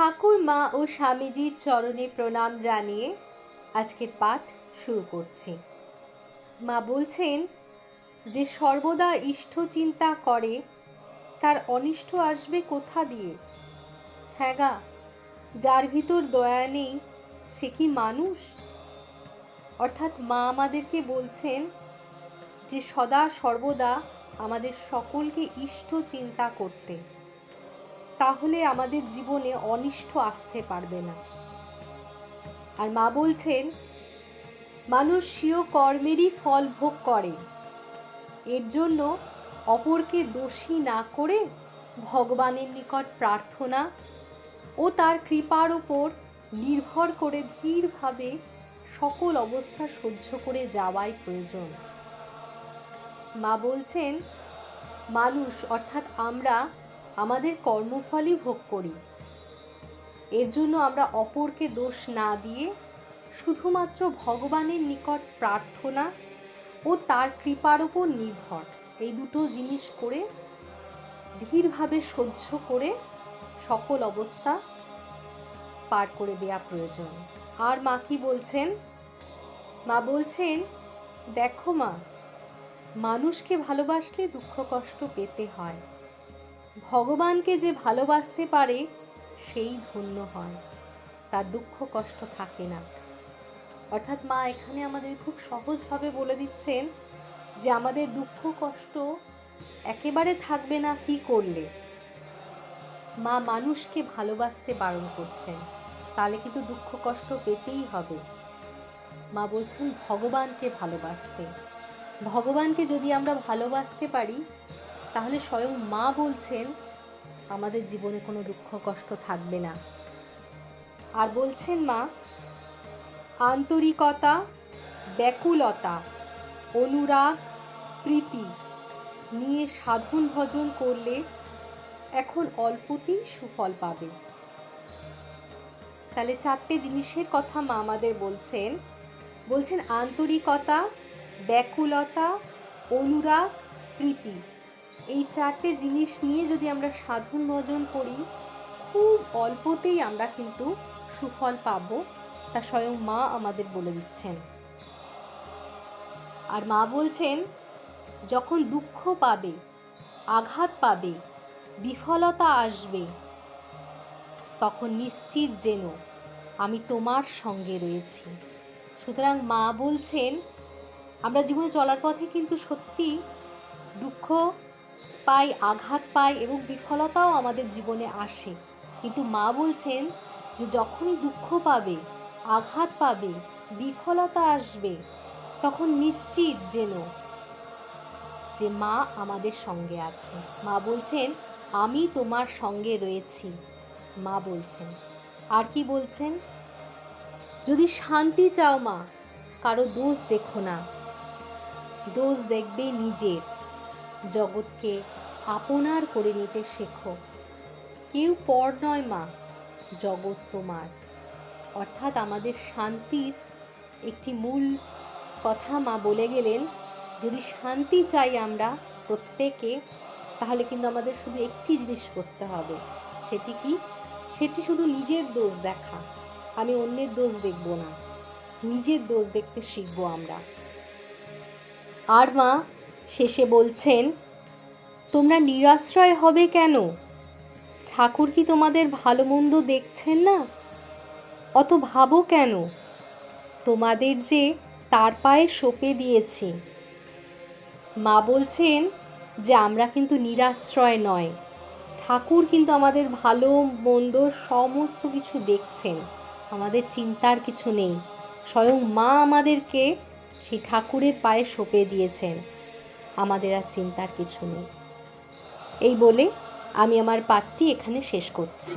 ঠাকুর মা ও স্বামীজির চরণে প্রণাম জানিয়ে আজকের পাঠ শুরু করছি। মা বলছেন, যে সর্বদা ইষ্ট চিন্তা করে, তার অনিষ্ট আসবে কোথা দিয়ে? হ্যাঁ গা, যার ভিতর দয়া নেই, সে কি মানুষ? অর্থাৎ মা আমাদেরকে বলছেন, যে সদা সর্বদা আমাদের সকলকে ইষ্ট চিন্তা করতে। তাহলে আমাদের জীবনে অনিষ্ট আসতে পারবে না। আর মা বলছেন মানুষ স্বীয় কর্মেরই ফল ভোগ করে। এর জন্য অপরকে দোষী না করে ভগবানের নিকট প্রার্থনা ও তার কৃপার ওপর নির্ভর করে ধীরভাবে সকল অবস্থা সহ্য করে যাওয়াই প্রয়োজন। মা বলছেন, মানুষ, অর্থাৎ আমরা আমাদের কর্মফলই ভোগ করি। এর জন্য আমরা অপরকে দোষ না দিয়ে শুধুমাত্র ভগবানের নিকট প্রার্থনা ও তার কৃপার ওপর নির্ভর। এই দুটো জিনিস করে, ধীরভাবে সহ্য করে সকল অবস্থা পার করে দেয়া প্রয়োজন। আর মা কি বলছেন? মা বলছেন, দেখো মা, মানুষকে ভালোবাসলে দুঃখ কষ্ট পেতে হয়। ভগবানকে যে ভালোবাসতে পারে, সেই ধন্য হয়। তার দুঃখ কষ্ট থাকে না। অর্থাৎ মা এখানে আমাদের খুব সহজভাবে বলে দিচ্ছেন যে আমাদের দুঃখ কষ্ট একেবারে থাকবে না কি করলে। মা মানুষকে ভালোবাসতে বারণ করছেন। তাহলে কিন্তু দুঃখ কষ্ট পেতেই হবে। মা বলছেন, ভগবানকে ভালোবাসতে। ভগবানকে যদি আমরা ভালোবাসতে পারি তাহলে স্বয়ং মা বলছেন, আমাদের জীবনে কোনো দুঃখ কষ্ট থাকবে না। আর বলছেন মা, আন্তরিকতা, ব্যাকুলতা, অনুরাগ, প্রীতি নিয়ে সাধন ভজন করলে এখন অল্পতেই সুফল পাবে। তাহলে চারটে জিনিসের কথা মা আমাদের বলছেন। বলছেন আন্তরিকতা, ব্যাকুলতা, অনুরাগ, প্রীতি। এই চারটে জিনিস নিয়ে যদি আমরা সাধন ভজন করি, খুব অল্পতেই আমরা কিন্তু সুফল পাবো, তা স্বয়ং মা আমাদের বলে দিচ্ছেন। আর মা বলছেন, যখন দুঃখ পাবে, আঘাত পাবে, বিফলতা আসবে, তখন নিশ্চিত যেন আমি তোমার সঙ্গে রয়েছি। সুতরাং মা বলছেন, আমরা জীবনে চলার পথে কিন্তু সত্যি দুঃখ পাই আঘাত পাই এবং বিফলতাও আমাদের জীবনে আসে। কিন্তু মা বলছেন যে যখনই দুঃখ পাবে, আঘাত পাবে, বিফলতা আসবে, তখন নিশ্চিত যেন যে মা আমাদের সঙ্গে আছে। মা বলছেন, আমি তোমার সঙ্গে রয়েছি। মা বলছেন, আর কি বলছেন? যদি শান্তি চাও মা, কারও দোষ দেখো না। দোষ দেখবে নিজের জগৎকে আপনার করে নিতে শেখো। কেউ পর নয় মা, জগৎ তোমার। অর্থাৎ আমাদের শান্তির একটি মূল কথা মা বলে গেলেন, যদি শান্তি চাই আমরা প্রত্যেকে, তাহলে কিন্তু আমাদের শুধু একটি জিনিস করতে হবে, সেটি কি? সেটি শুধু নিজের দোষ দেখা। আমি অন্যের দোষ দেখব না, নিজের দোষ দেখতে শিখব আমরা। আর মা, শেষে বলছেন তোমরা নিরাশ্রয় হবে কেন? ঠাকুর কি তোমাদের ভালো মন্দ দেখছেন না? অত ভাবো কেন? তোমাদের যে তার পায়ে সঁপে দিয়েছি। মা বলছেন যে আমরা কিন্তু নিরাশ্রয় নয়। ঠাকুর কিন্তু আমাদের ভালো, মন্দ সমস্ত কিছু দেখছেন। আমাদের চিন্তার কিছু নেই। স্বয়ং মা আমাদেরকে সেই ঠাকুরের পায়ে সঁপে দিয়েছেন। আমাদের আর চিন্তার কিছু নেই। এই বলে আমি আমার পাঠটি এখানে শেষ করছি।